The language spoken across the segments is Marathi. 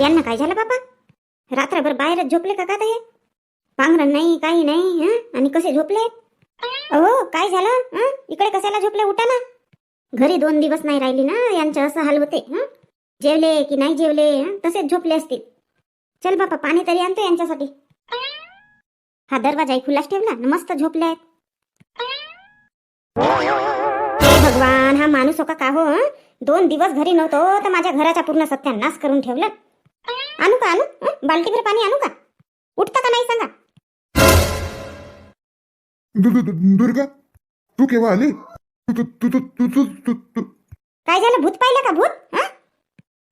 यांना काय झालं बाबा? रात्रभर बाहेरच झोपले का का ते? हे पांघरण नाही काही नाही हं? आणि कसे झोपले? अहो काय झालं? हं? इकडे कशाला झोपले? उठा ना. घरी दोन दिवस नाही राहिली ना यांचे असं हाल होते हं? जेवले की नाही जेवले तसेच झोपले असतील. चल बापा पाणी तरी आणतो यांच्यासाठी. हा दरवाजाही खुलाच ठेवला मस्त झोपले आहेत भगवान हा माणूस हो का का हो? दोन दिवस घरी नव्हतो तर माझ्या घराचा पूर्ण सत्यानाश करून ठेवलं. आणू का आणू? बाल्टीभर पाणी आणू का? उठता का नाही सांगा. दु- दु- दु- दुर्गा तू केव्हा आली? तू तू तू तू तू काय झालं? भूत पाहिलं का भूत?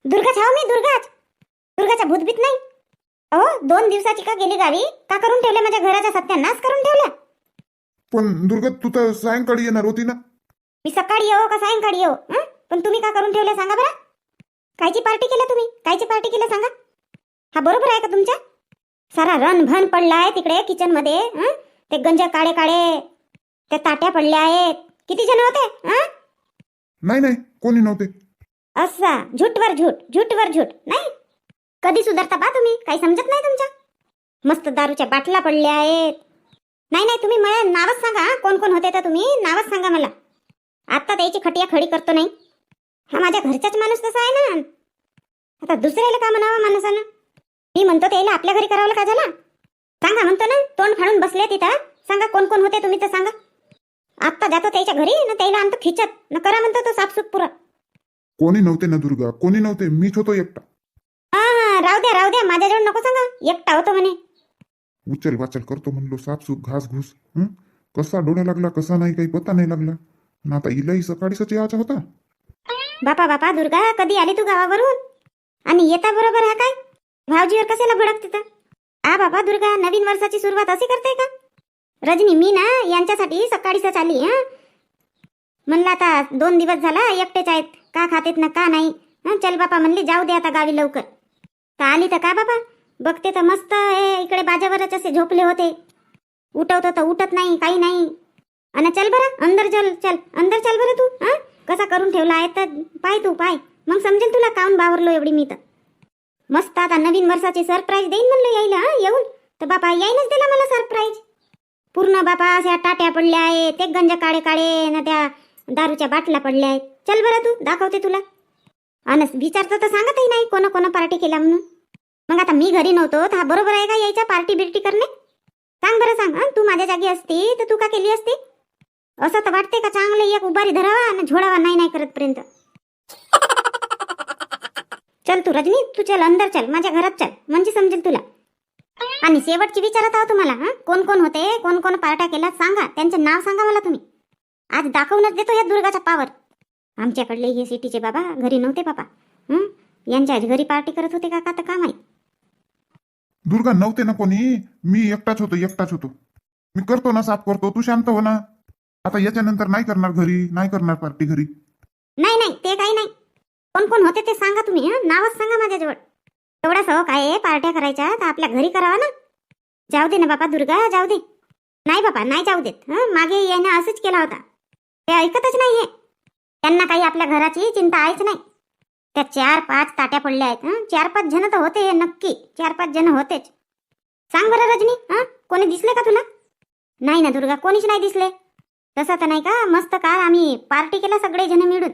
दुर्गा दुर्गाच हाव मी दुर्गाच दुर्गाचा भूत भीत नाही. अहो दोन दिवसाची का गेली गावी? का करून ठेवल्या माझ्या घराचा सत्यानाश करून ठेवल्या. पण दुर्गा तू तर सायंकाळी येणार होती ना. मी सकाळी येऊ का सायंकाळी येऊ? हं? पण तुम्ही का करून ठेवलं सांगा बरं. कायची पार्टी केलं तुम्ही? कायची पार्टी केलं सांगा? हा बरोबर आहे का तुमच्या? सारा रन भन पडलाय तिकडे किचनमध्ये हं? ते गंज काळे काळे त्या ताट्या पडल्या आहेत. किती जण होते हं? नाही नाही कोणी नव्हते. असा झूटवर झूट झूटवर झूट नाही? कधी सुधारता बा तुम्ही काही समजत नाही तुमच्या? मस्त दारूच्या बाटल्या पडल्या आहेत. नाही नाही तुम्ही मला नावच सांगा हं, कोण कोण होते तर तुम्ही नावच सांगा मला. आता त्याची खटिया खडी करतो नाही. हा माझ्या घरचाच माणूस तसा आहे ना. आता दुसऱ्याला का म्हणावं माणसानं? मी म्हणतो त्याला आपल्या घरी करावं का झाला सांगा म्हणतो ना तोंड फाडून बसले तिथं. सांगा कोण कोण होते तुम्ही तर सांगा. आत्ता जातो त्याच्या घरी ना त्याला आणतो खिचत. न करा म्हणतो तो साफसूप पुरा. कोणी नव्हते ना दुर्गा कोणी नव्हते मीच होतो एकटा. हा हा राहू द्या राहू द्या माझ्याजवळ नको सांगा. एकटा होतो म्हणे. उचल वाचल करतो म्हणलो साफसूप घास घुस हं? कसा डोळा लागला कसा नाही काही पता नाही लागला. ना आता इलाही सकाळीच यायचा होता. बापा बापा दुर्गा कधी आली तू गावावरून? आणि येता बरोबर हा काय? भावजीवर कशाला भडकते तर? आ बाबा दुर्गा नवीन वर्षाची सुरुवात अशी करते का? रजनी मी ना यांच्यासाठी सकाळीच आली हा? म्हणलं आता दोन दिवस झाला एकटेच आहेत का खातेत ना का नाही? चल बापा म्हणली जाऊ दे आता गावी लवकर. तर आली तर का बाबा बघते तर मस्त हे इकडे बाजावरच असे झोपले होते. उठवतो तर उठत नाही काही नाही. आणि चल बरं अंदर चल चल अंदर चल बरं तू हा? कसा करून ठेवला आहे तर पाय तू पाय. मग समजेल तुला काऊन बावरलो एवढी मी तर. मस्त आता नवीन वर्षाची सरप्राईज देईन म्हणलं यायला हा येऊन. तर बापा यायनच दिला मला सरप्राईज पूर्ण बापा अशा टाट्या पडल्या आहेत ते गंज काळे काळे ना त्या दारूच्या बाटल्या पडल्या आहेत. चल बरं तू दाखवते तुला. अनस विचारतं तर सांगतही नाही कोण कोण पार्टी केला म्हणून. मग आता मी घरी नव्हतो तर हा बरोबर आहे का यायच्या पार्टी बिर्टी करणे? सांग बरं सांग तू माझ्या जागी असती तर तू का केली असती? असं तर वाटते का चांगलं एक उभारी धरावा आणि झोडावा नाही नाही करतपर्यंत चल तू रजनी तू चल अंदर चल माझ्या घरात चल म्हणजे समजेल तुला. आणि शेवटची विचारत आहो तुम्हाला हा? कोण कोण होते कोण कोण पार्ट्या केल्या सांगा त्यांचे नाव सांगा मला तुम्ही. आज दाखवूनच देतो या दुर्गाचा पावर आमच्याकडले हे सिटीचे बाबा घरी नव्हते बाबा. हं? यांच्या घरी पार्टी करत होते का का तर का माहीत? दुर्गा नव्हते ना कोणी? मी एकटाच होतो एकटाच होतो. मी करतो ना साफ करतो तू शांत हो ना. आता याच्यानंतर नाही करणार घरी नाही करणार पार्टी घरी. नाही नाही ते काही नाही. कोण कोण होते ते सांगा तुम्ही नावच सांगा माझ्याजवळ. एवढा सह हो, काय आहे, पार्ट्या करायच्या? तर आपल्या घरी करावा ना. जाऊ दे ना बापा दुर्गा जाऊ दे. नाही बापा नाही जाऊ देत हं? मागे याने असंच केला होता. ते ऐकतच नाही हे त्यांना काही आपल्या घराची चिंता आहेच नाही. त्या चार पाच ताट्या पडल्या आहेत हं? चार पाच जण तर होते हे नक्की. चार पाच जण होतेच. सांग बरं रजनी हं? कोणी दिसले का तुला? नाही ना दुर्गा कोणीच नाही दिसले. तसं तर नाही का मस्त काल आम्ही पार्टी केला सगळे जण मिळून.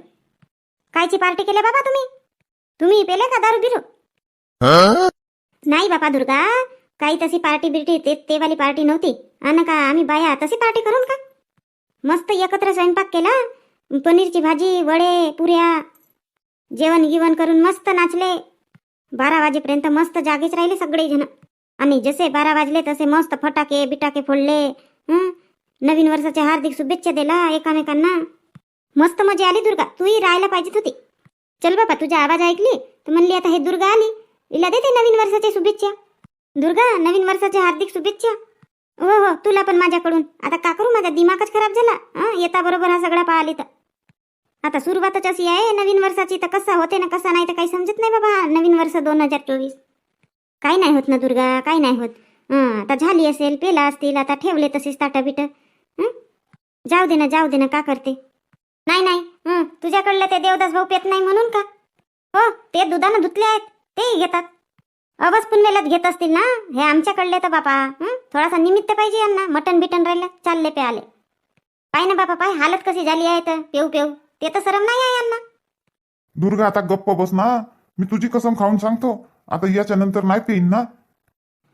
कायची पार्टी केली बाबा तुम्ही? तुम्ही पेले का दारू बिरू? नाही बापा दुर्गा काही तशी पार्टी बिर्टी ते ते वाली पार्टी नव्हती. आणि का आम्ही बाया तशी पार्टी करून का? मस्त एकत्र स्वयंपाक केला पनीरची भाजी वडे पुऱ्या जेवण गिवण करून मस्त नाचले. बारा वाजेपर्यंत मस्त जागेच राहिले सगळे जण आणि जसे बारा वाजले तसे मस्त फटाके बिटाके फोडले? नवीन वर्षाच्या हार्दिक शुभेच्छा दिला एकामेकांना. मस्त मजा आली दुर्गा. तूही राहायला पाहिजेत होती. चल बाबा तुझा आवाज ऐकली तर म्हणली आता हे दुर्गा आली. हिला देते नवीन वर्षाच्या शुभेच्छा. दुर्गा नवीन वर्षाच्या हार्दिक शुभेच्छा. हो हो तुला पण माझ्याकडून. आता का करू? माझा दिमागच खराब झाला. येता बरोबर हा सगळा पाहिली तर. आता सुरुवातच अशी आहे. नवीन वर्षाची तर कसा होते ना कसा नाही तर काही समजत नाही बाबा. नवीन वर्ष दोन हजार चोवीस. काही नाही होत ना दुर्गा. काही नाही होत. आता झाली असेल पेला असतील आता ठेवले तसेच ताटं बिटं जाऊ दे ना जाऊ दे ना का करते? नाही नाही. हं तुझ्याकडलं ते देवदास भाऊ पेत नाही म्हणून का? हो ते दुधानं धुतले आहेत. तेही घेतात. अवस पुनवेलाच घेत असतील ना? हे आमच्याकडले तर बापा हं? थोडासा निमित्त पाहिजे यांना. मटन बिटन राहिलं चालले पे आले पाय ना बापा पाय. हालत कशी झाली आहे तर? पेऊ पेऊ. ते तर सरम नाही आहे यांना. दुर्गा आता गप्प बस ना. मी तुझी कसम खाऊन सांगतो. आता याच्या नंतर नाही पेईन ना.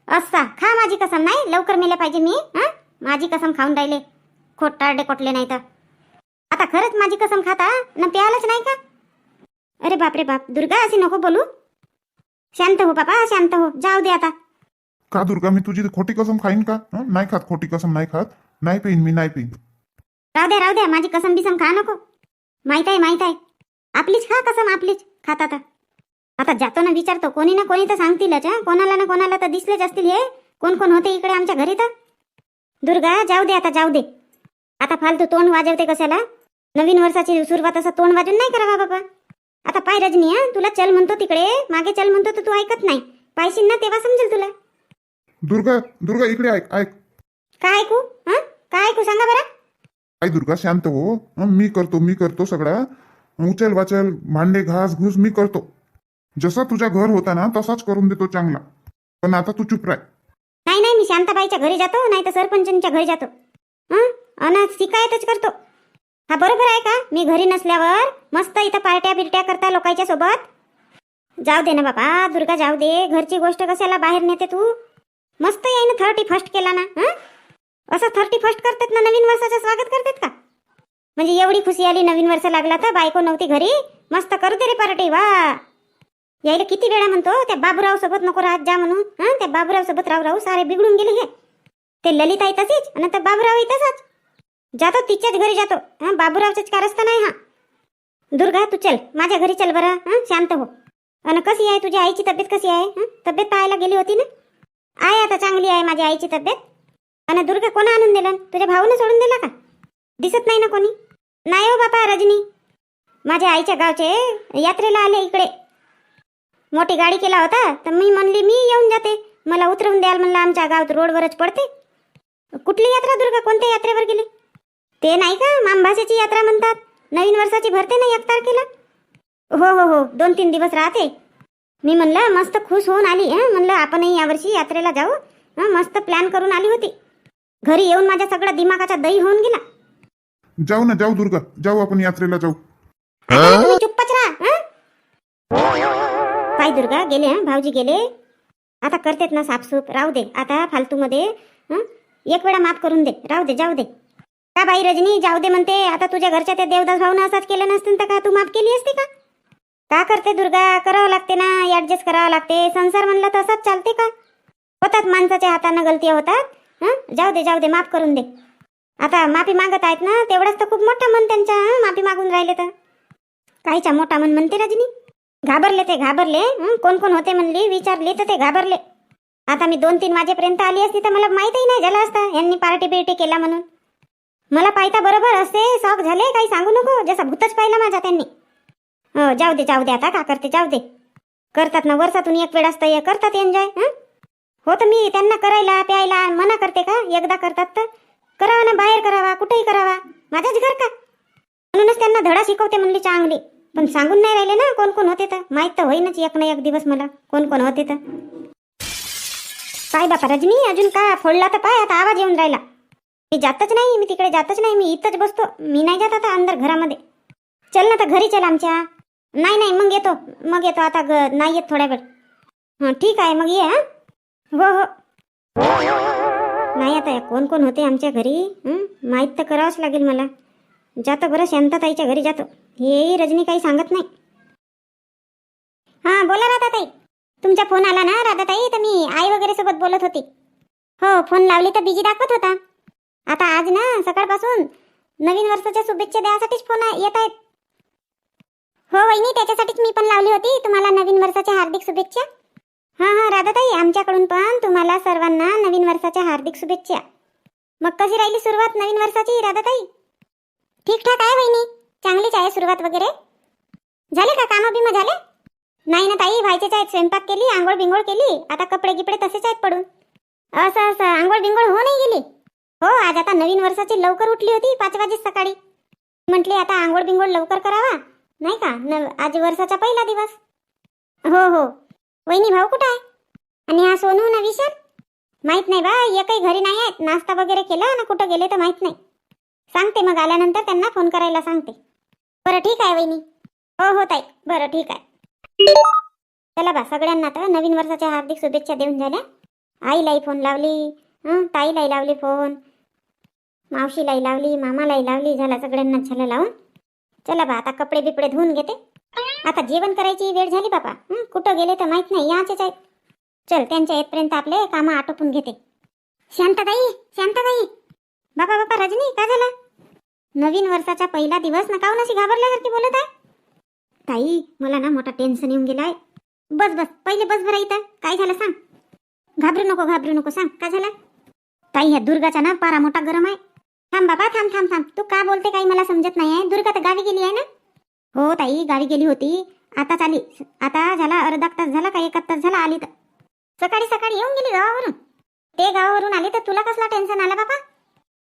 असा. खा माझी कसम. नाही लवकर मेले पाहिजे मी. हं? माझी कसम खाऊन राहिले. खोटारडे कोटले नाही तर खरंच माझी कसम खाता न प्यायलाच नाही का? अरे बापरे बाप दुर्गा असे नको बोलू. शांत हो बाबा शांत हो. जाऊ दे आता. का दुर्गा मी तुझी खोटी कसम खाईन का? हं? नाही खात खोटी कसम नाही खात. नाही पेईन मी नाही पेईन. राहू द्या राहू द्या माझी कसम बिसम खा नको. माहीत आहे माहीत आहे. आपलीच खा कसम आपलीच. खात आता. आता जातो ना विचारतो. कोणी ना कोणी तर सांगतीलच हं? कोणाला ना कोणाला तर दिसलेच असतील हे. कोण कोण होते इकडे आमच्या घरी तर? दुर्गा जाऊ दे आता जाऊ दे. आता फालतू तोंड वाजवते कशाला? नवीन वर्षाची सुरुवात असं तोंड वाजून नाही करावा बाबा. आता पाय रजनी हं? तुला चल म्हणतो तिकडे. मागे चल म्हणतो तर तू ऐकत नाही. पायशील ना तेव्हा समजेल तुला. दुर्गा दुर्गा इकडे ऐक ऐक. काय ऐकू? हा? काय ऐकू? सांगा बरं. आई दुर्गा शांत हो. हं, मी करतो मी करतो सगळा. उचल वाचल भांडे घास घुस मी करतो. जसा तुझ्या घर होता ना तसाच करून देतो चांगला. पण आता तू चुप राह. नाही नाही मी शांताबाईच्या घरी जातो नाही तर सरपंचांच्या घरी जातो. हं? अन शिकायतच करतो. हा बरोबर आहे का? मी घरी नसल्यावर मस्त इथं पार्ट्या बिरट्या करता लोकांच्या सोबत? जाऊ दे ना बाबा दुर्गा जाऊ दे. घरची गोष्ट कशाला बाहेर नेते तू? मस्त यायनं थर्टी फर्स्ट केला ना असं थर्टी फर्स्ट करतात ना नवीन वर्षाचं स्वागत करतात का? म्हणजे एवढी खुशी आली नवीन वर्ष लागला तर बायको नव्हती घरी. मस्त करू दे रे पार्टी वा. यायला किती वेळा म्हणतो त्या बाबूराव सोबत नको राहत जा म्हणून हा? त्या बाबूराव सोबत राहू राहू सारे बिघडून गेले हे. ते ललिताई तशीच आणि तर बाबूराव तसाच. जातो तिच्याच घरी जातो. हा बाबूरावचाच कारस्ता नाही हा. दुर्गा तू चल. माझ्या घरी चल बरं. हा शांत हो. आणि कशी आहे तुझ्या आईची तब्येत कशी आहे? हं? तब्येत पाहायला गेली होती ना? आहे आता चांगली आहे माझ्या आईची तब्येत. आणि दुर्गा कोणा आणून दिलं? तुझ्या भाऊनं सोडून दिला का? दिसत नाही ना कोणी? नाही हो बापा रजनी. माझ्या आईच्या गावचे यात्रेला आले इकडे. मोठी गाडी केला होता तर मी म्हणली मी येऊन जाते. मला उतरवून द्याल म्हणलं आमच्या गावात रोडवरच पडते. कुठली यात्रा दुर्गा? कोणत्या यात्रेवर गेली? ते नाही का? मांभासेची यात्रा म्हणतात. नवीन वर्षाची भरते ना एक तारखेला? हो हो हो. दोन तीन दिवस राहते. मी म्हणलं मस्त खुश होऊन आली हं? म्हणलं आपणही यावर्षी यात्रेला जाऊ. हं मस्त प्लॅन करून आली होती. घरी येऊन माझ्या सगळा दिमागाचा दही होऊन गेला. जाऊ ना जाऊ दुर्गा. जाऊ आपण यात्रेला जाऊ. आता तुम्ही चुप्पच राहा हं? पाय दुर्गा गेले हं? भाऊजी गेले. आता करतेत ना साफसूप राहू दे. आता फालतूमध्ये हं? एक वेळा माफ करून दे. राहू दे जाऊ दे. का बाई रजनी जाऊ दे म्हणते. आता तुझ्या घरच्या त्या देवदास भाऊनं असंच केलं नसतं तर का? तू माफ केली असती का? का करते दुर्गा? करावं लागते ना. ऍडजस्ट करावं लागते. संसार म्हणलं तसंच चालते का? होतात माणसाच्या हातानं गलती होतात. हं? जाऊ दे जाऊ दे माफ करून दे. आता माफी मागत आहेत ना तेवढंच तर खूप मोठं मन त्यांच्या माफी मागून राहिले तर. काहीच्या मोठा मन म्हणते रजनी. घाबरले ते घाबरले. कोण कोण होते म्हणली? विचारली तर ते घाबरले. आता मी दोन तीन वाजेपर्यंत आली असती तर मला माहितही नाही झालं असतं. यांनी पार्टी बिर्टी केला म्हणून. मला पाहता बरोबर असते शॉक झाले काही सांगू नको. जसा भूतच पाहिला माझा त्यांनी. हो जाऊ दे जाऊ दे आता का करते जाऊ दे. करतात ना वर्षातून एक वेळ असतं हे करतात एन्जॉय हो? तर मी त्यांना करायला प्यायला मना करते का? एकदा करतात तर. करावा ना बाहेर करावा कुठेही करावा. माझ्याच घर का? म्हणूनच त्यांना धडा शिकवते म्हणली चांगली. पण सांगून नाही राहिले ना कोण कोण होते तर. माहीत तर होईनच एक ना एक दिवस मला कोण कोण होते तर. काय बापा रजनी अजून का फोडला तर पाय आता आवाज येऊन राहिला. मी जातच नाही मी तिकडे जातच नाही मी इथंच बसतो. मी नाही जात आता अंदर घरामध्ये. चल ना तर घरी चल आमच्या. नाही नाही मग येतो. मग येतो आता घ नाही येत थोड्या वेळ. हां ठीक आहे मग ये हां. हो हो. नाही आता या कोण कोण होते आमच्या घरी? माहीत तर करावंच लागेल मला. जातो बरं शांताताईच्या घरी जातो. हे रजनी काही सांगत नाही. हां बोला राधाताई. तुमचा फोन आला ना राधाताई? तर मी आई वगैरे सोबत बोलत होती. हो फोन लावली तर बिजी दाखवत होता. आता आज ना सकाळपासून नवीन वर्षाच्या शुभेच्छा द्यासाठीच फोन येत आहेत. हो वहिनी त्याच्यासाठीच मी पण लावली होती तुम्हाला नवीन वर्षाच्या हार्दिक शुभेच्छा. हां हां राधाताई आमच्याकडून पण तुम्हाला सर्वांना नवीन वर्षाच्या हार्दिक शुभेच्छा. मग कशी राहिली सुरुवात नवीन वर्षाची राधाताई? ठीकठाक आहे वहिनी चांगलीच आहे सुरुवात वगैरे. झाले का कामं बिमं झाले? नाही ना ताई व्हायचेच आहेत स्वयंपाक केली आंघोळ बिंघोळ केली आता कपडे गिपडे तसेच आहेत पडून. असं असं आंघोळ बिंघोळ हो नाही गेली? हो आज आता नवीन वर्षाची लवकर उठली होती पाच वाजे सकाळी. म्हटली आता आंघोळ बिंगोळ लवकर करावा. नाही का? न आज वर्षाचा पहिला दिवस. हो हो. वहिनी भाऊ कुठं आहे? आणि हा सोनू ना विशाल? माहीत नाही बा एकही घरी नाही आहेत. नाश्ता वगैरे केला ना कुठं गेले तर माहीत नाही. सांगते मग आल्यानंतर त्यांना फोन करायला सांगते. बरं ठीक आहे वहिनी. हो हो ताई. बरं ठीक आहे. चला बा सगळ्यांना आता नवीन वर्षाच्या हार्दिक शुभेच्छा देऊन झाल्या. आईलाही फोन लावली. ताईलाही लावली फोन. मावशीलाही लावली मामालाही लावली झाला सगळ्यांनाच झालं लावून. चला बा आता कपडे बिपडे धुवून घेते. आता जेवण करायची वेळ झाली बापा. कुठं गेले तर माहीत नाही याचेच आहेत. चल त्यांच्या येतपर्यंत आपले कामं आटोपून घेते. शांताताई शांताताई. बापा बापा रजनी का झालं? नवीन वर्षाचा पहिला दिवस ना काऊन अशी घाबरल्यासारखी बोलत आहे? ताई मला ना मोठा टेन्शन येऊन गेलाय बस बस पहिले बस बरं इथं. काय झालं सांग. घाबरू नको घाबरू नको सांग. काय झालं? ताई ह्या दुर्गाचा ना पारा मोठा गरम आहे. थांब बाबा थांब थांब थांब. तू का बोलते काही मला समजत नाही आहे? दुर्गा तर गावी गेली आहे ना? हो ताई गावी गेली होती. आताच आली आता झाला अर्धा तास झाला का एक तास झाला आली तर. सकाळी सकाळी येऊन गेली गावावरून. ते गावावरून आली तर तुला कसला टेन्शन आला बाबा?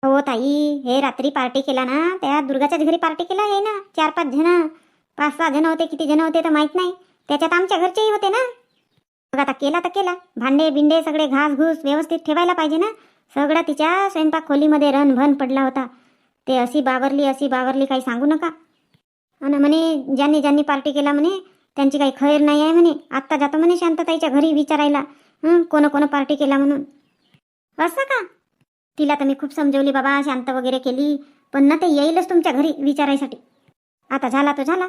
हो ताई हे रात्री पार्टी केला ना त्या दुर्गाच्याच घरी पार्टी केला आहे ना चार पाच जण. पाच सहा जण होते किती जण होते तर माहीत नाही. त्याच्यात आमच्या घरचेही होते ना. मग आता केला तर केला. भांडे बिंडे सगळे घास घूस व्यवस्थित ठेवायला पाहिजे ना. सगळा तिच्या स्वयंपाक खोलीमध्ये रणभन पडला होता. ते अशी बावरली अशी बावरली काही सांगू नका. आणि म्हणे ज्यांनी ज्यांनी पार्टी केला म्हणे त्यांची काही खैर नाही आहे म्हणे. आत्ता जातो म्हणे शांतताईच्या घरी विचारायला. हं कोण पार्टी केला म्हणून. असं का? तिला तर मी खूप समजवली बाबा शांत वगैरे केली. पण ना ते येईलच तुमच्या घरी विचारायसाठी. आता झाला तो झाला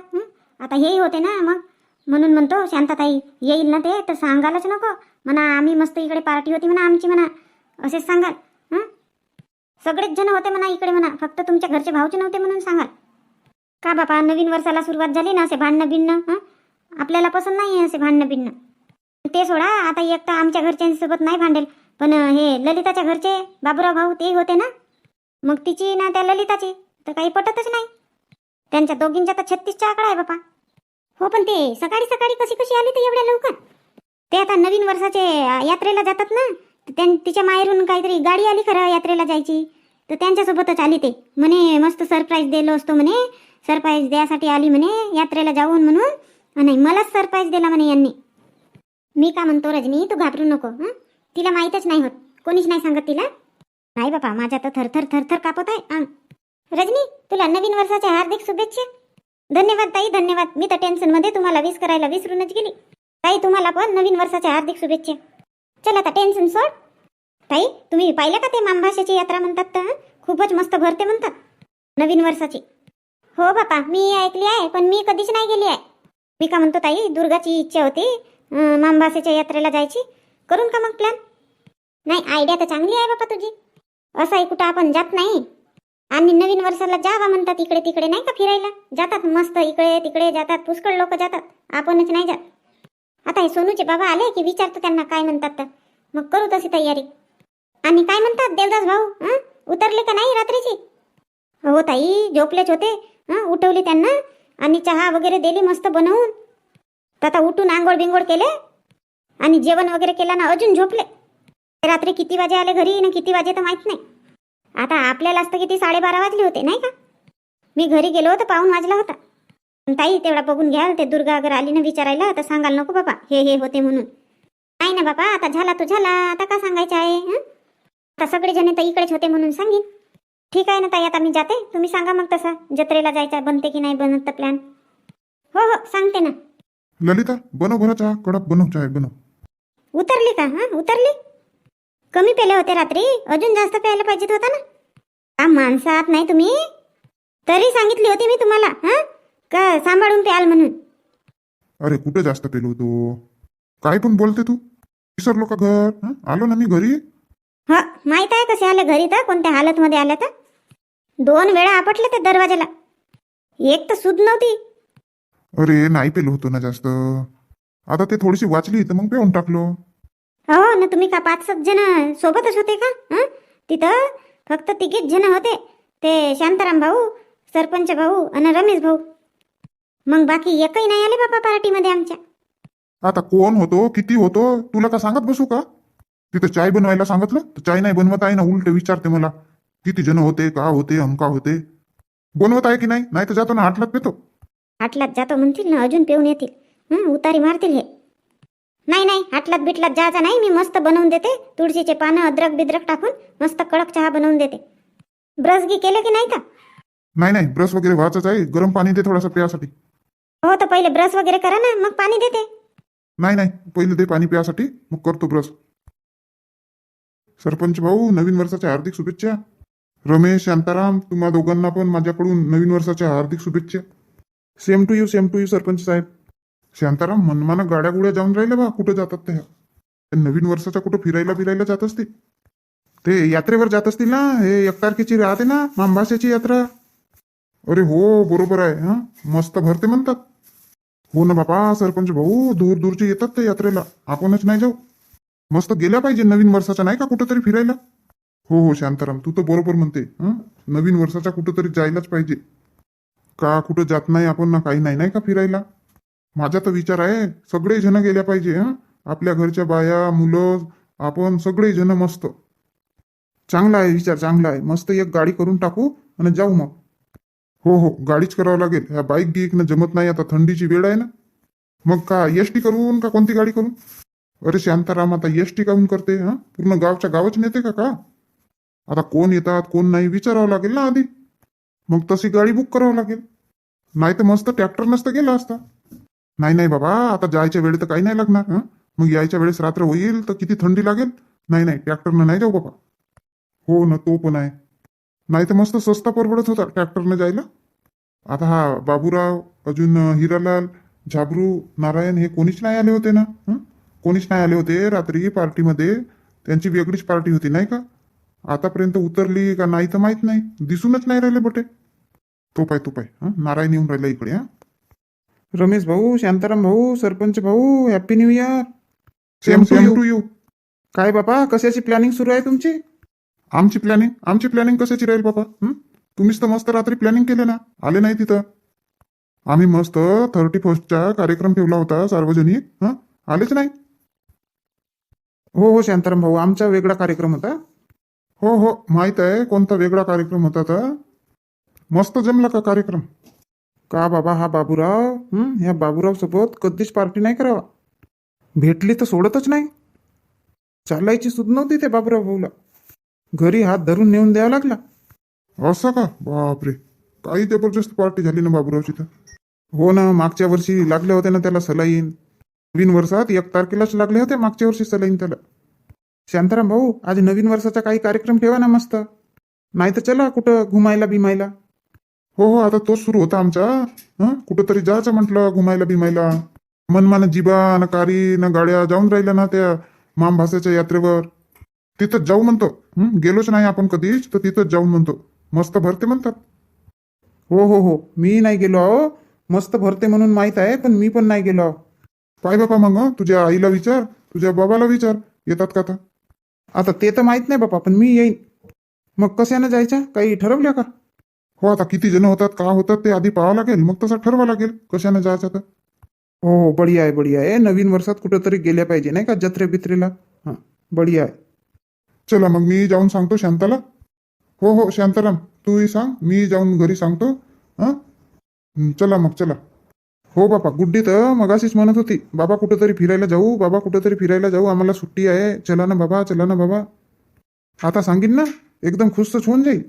आता हेही होते ना मग. म्हणून म्हणतो शांतताई येईल ना ते तर सांगायलाच नको. म्हणा आम्ही मस्त इकडे पार्टी होती म्हणा आमची म्हणा. असेच सांगाल सगळेच जण होते म्हणा इकडे म्हणा फक्त तुमच्या घरचे भाऊचे नव्हते म्हणून सांगाल. का बापा नवीन वर्षाला सुरुवात झाली ना असे भांडणं बिणणं आपल्याला पसंत नाही आहे असे भांडणं बिणणं ते सोडा आता एक तर आमच्या घरच्यांसोबत नाही भांडेल पण हे ललिताच्या घरचे बाबुराव भाऊ ते होते ना? मग तिची ना त्या ललिताची तर काही पटतच नाही. त्यांच्या दोघींच्या तर छत्तीसचा आकडा आहे बापा. हो पण ते सकाळी सकाळी कशी कशी आली तर एवढ्या लवकर? ते आता नवीन वर्षाचे यात्रेला जातात ना? त्यां तिच्या माहेरून काहीतरी गाडी आली खरं यात्रेला जायची. तर त्यांच्यासोबतच आली ते. म्हणे मस्त सरप्राईज दिलो असतो म्हणे. सरप्राईज द्यासाठी आली म्हणे यात्रेला जाऊन म्हणून. नाही मलाच सरप्राईज दिला म्हणे यांनी. मी का म्हणतो रजनी तू घाबरू नको हं? तिला माहीतच नाही होत. कोणीच नाही सांगत तिला. नाही बापा माझ्या तर थरथर थरथर कापत आहे. अंग रजनी तुला नवीन वर्षाच्या हार्दिक शुभेच्छा. धन्यवाद ताई धन्यवाद. मी तर टेन्शनमध्ये तुम्हाला विस करायला विसरूनच गेली. ताई तुम्हाला पण नवीन वर्षाच्या हार्दिक शुभेच्छा. चल आता टेन्शन सोड. ताई तुम्ही पाहिलं का ते मामभाषेची यात्रा म्हणतात तर? खूपच मस्त भरते म्हणतात नवीन वर्षाची. हो बापा मी ऐकली आहे पण मी कधीच नाही गेली आहे. मी का म्हणतो ताई दुर्गाची इच्छा होती अं, मामभाषेच्या यात्रेला जायची. करून का मग प्लॅन नाही आयडिया तर चांगली आहे बापा तुझी. असं आहे कुठं आपण जात नाही. आणि नवीन वर्षाला जावा म्हणतात इकडे तिकडे नाही का फिरायला? जातात मस्त इकडे तिकडे जातात पुष्कळ लोक जातात. आपणच नाही जात. आता हे सोनूचे बाबा आले की विचारतो त्यांना काय म्हणतात तर. मग करू तशी तयारी. आणि काय म्हणतात देवदास भाऊ हं? उतरले का नाही रात्रीची? हो ताई झोपलेच होते. हं? उठवली त्यांना आणि चहा वगैरे दिली मस्त बनवून. तर आता उठून आंघोळ बिंगोळ केले आणि जेवण वगैरे केलं ना अजून झोपले. रात्री किती वाजे आले घरी ना किती वाजे तर माहीत नाही. आता आपल्यालाच तर किती साडेबारा वाजले होते नाही का? मी घरी गेलो तर पाहून वाजला होता. ताई तेवढा बघून घ्याल ते दुर्गा अगर आली ना विचारायला तर सांगाल नको बाबा. हे हे होते म्हणून. नाही ना बाबा आता झाला तो झाला. आता का सांगायचं आहे? आता सगळे जण तर इकडेच होते म्हणून सांगेन. ठीक आहे ना ताई आता मी जाते. तुम्ही सांगा मग तसा. जत्रेला जायचं बनते की नाही बनत प्लॅन हो हो सांगते ना. ललिता बनव बरं चहा. कडक बनव चाय बनव. उतरली का हा? उतरली? कमी पेले होते रात्री. अजून जास्त प्यायला पाहिजेत होता ना. का माणसात नाही तुम्ही? तरी सांगितली होती मी तुम्हाला हा? का सांभाळून प्याल म्हणून. अरे कुठे जास्त पेलो होतो काय पण बोलते तू? विसरलो का घर? हं? आलो ना मी घरी? ह माहीत आहे कसे आले घरी तर कोणत्या हालत मध्ये आल्या तर? दोन वेळा आपटले ते दरवाजाला एक तर सुद नव्हती. अरे नाही पेलो होतो ना जास्त. आता ते थोडीशी वाचली तर मग पेऊन टाकलो. हो ना तुम्ही का पाच सात जण सोबतच होते का? हं? तिथं फक्त तिघीच जण होते. ते शांताराम भाऊ सरपंच भाऊ आणि रमेश भाऊ. मग बाकी एकही नाही आले बाबा पार्टीमध्ये आमच्या. आता कोण होतो किती होतो तुला का सांगत बसू का? तिथं चाय बनवायला सांगितलं? तर चाय नाही बनवत आहे ना उलट विचारते मला. किती जण होते का होते अमका होते? बनवत आहे की नाही? नाही तर जातो ना हाटलात पेतो. आटलात जातो म्हणतील ना अजून पिऊन येतील. हं उतारी मारतील हे. नाही नाही हाटलात बिटलात जायचं नाही मी मस्त बनवून देते. तुळशीचे पानं अद्रक बिद्रक टाकून मस्त कडक चहा बनवून देते. ब्रश गी केले की नाही का? नाही नाही ब्रश वगैरे व्हायचंच आहे. गरम पाणी दे थोडासा प्यासाठी. हो तर पहिले ब्रश वगैरे करा ना मग पाणी देते. नाही नाही पहिले दे पाणी प्यासाठी मग करतो ब्रश सरपंच भाऊ नवीन वर्षाच्या हार्दिक शुभेच्छा. रमेश शांताराम तुम्हा दोघांना पण माझ्याकडून नवीन वर्षाच्या हार्दिक शुभेच्छा. Same to you same to you sarpanch साहेब. शांताराम मनमान गाड्या गुड्या जाऊन राहिल्या बा कुठं जातात ते नवीन वर्षाच्या कुठं फिरायला फिरायला जात असते ते यात्रेवर जात असतील ना? हे एक तारखेची राहते ना मांबाशाची यात्रा? अरे हो बरोबर आहे हा? मस्त भरते म्हणतात. हो ना बापा सरपंच भाऊ दूर दूरचे येतात ते यात्रेला. आपणच नाही जाऊ. मस्त गेल्या पाहिजे नवीन वर्षाचा नाही का कुठंतरी फिरायला? हो हो शांताराम तू तर बरोबर म्हणते नवीन वर्षाचा कुठंतरी जायलाच पाहिजे. का कुठं जात नाही आपण ना काही नाही नाही का फिरायला? माझा तर विचार आहे सगळे जण गेल्या पाहिजे हं? आपल्या घरच्या बाया मुलं आपण सगळे जण मस्त. चांगला आहे विचार चांगला आहे. मस्त एक गाडी करून टाकू आणि जाऊ मग. हो हो गाडीच करावं लागेल. ह्या बाईक गिकनं जमत नाही आता थंडीची वेळ आहे ना. मग का एस टी करून का कोणती गाडी करून अरे शांताराम आता एस टी काहून करते हा? पूर्ण गावच्या गावच नेते का का? आता कोण येतात कोण नाही विचारावं लागेल ना आधी. मग तशी गाडी बुक करावं लागेल. नाही तर मस्त ट्रॅक्टर नसतं गेला असता. नाही नाही बाबा आता जायच्या वेळेत तर काही नाही लागणार हां? मग यायच्या वेळेस रात्र होईल तर किती थंडी लागेल? नाही नाही ट्रॅक्टरनं नाही जाऊ बाबा. हो ना तो पण आहे. नाही तर मस्त स्वस्त परवडत होता ट्रॅक्टरनं जायला. आता हा बाबूराव अजून हिरालाल झाबरू नारायण हे कोणीच नाही आले होते ना? कोणीच नाही आले होते रात्री पार्टीमध्ये. त्यांची वेगळीच पार्टी होती नाही का? आतापर्यंत उतरली का नाही तर माहीत नाही. दिसूनच नाही राहिले बटे. तो पाय तो पाय? नारायण येऊन राहिला इकडे हा? रमेश भाऊ शांताराम भाऊ सरपंच भाऊ happy new year same same to you काय बाबा कशाची प्लॅनिंग सुरू आहे तुमची? आमची प्लॅनिंग आमची प्लॅनिंग कशाची राहील बाबा? हं? तुम्हीच तर मस्त रात्री प्लॅनिंग केले ना आले नाही तिथं. आम्ही मस्त थर्टी फर्स्टचा कार्यक्रम ठेवला होता सार्वजनिक. हं? आलेच नाही. हो हो शांताराम भाऊ आमचा वेगळा कार्यक्रम होता. हो हो माहीत आहे कोणता वेगळा कार्यक्रम होता तर. मस्त जमला का कार्यक्रम? का बाबा हा बाबूराव? हं? ह्या बाबूराव सोबत कधीच पार्टी नाही करावा. भेटली तर सोडतच नाही. चालायची सुद्धा नव्हती त्या बाबूराव भाऊला. घरी हात धरून नेऊन द्यावा लागला. असं का? बापरे. काही जबरदस्त पार्टी झाली ना बाबूरावची तर. हो ना मागच्या वर्षी लागले होते ना त्याला सलाईन. नवीन वर्षात एक तारखेलाच लागले होते मागच्या वर्षी सलाईन त्याला. शांताराम भाऊ आज नवीन वर्षाचा काही कार्यक्रम ठेवा ना मस्त. नाही तर चला कुठं घुमायला बिमायला. हो हो आता तोच सुरू होता आमचा. हं? कुठंतरी जायचं म्हटलं घुमायला बिमायला. मनमान जिबा न कारी न गाड्या जाऊन राहिल्या ना त्या मामभासाच्या यात्रेवर. तिथंच जाऊ म्हणतो? गेलोच नाही आपण कधीच तर तिथंच जाऊन म्हणतो. मस्त भरते म्हणतात. हो हो हो. मी नाही गेलो अहो मस्त भरते म्हणून माहीत आहे पण मी पण नाही गेलो अहो. पाय बापा मग तुझ्या आईला विचार तुझ्या बाबाला विचार. येतात का आता? आता ते तर माहीत नाही बापा पण मी येईन. मग कशाने जायचं? काही ठरवल्या का? हो आता किती जण होतात का होतात ते आधी पाहावं लागेल. मग तसं ठरवा लागेल कशाने जायचं तर. हो हो बढिया आहे बढिया आहे. नवीन वर्षात कुठंतरी गेल्या पाहिजे नाही का जत्रे बित्रेला हां बढिया आहे. चला मग मी जाऊन सांगतो शांताला. हो हो शांताराम तूही सांग मी जाऊन घरी सांगतो हां? चला मग चला. हो बापा गुड्डी तर मगाशीच म्हणत होती बाबा कुठंतरी फिरायला जाऊ बाबा कुठंतरी फिरायला जाऊ आम्हाला सुट्टी आहे. चला ना बाबा चला ना बाबा. आता सांगीन ना एकदम खुश होऊन जाईल.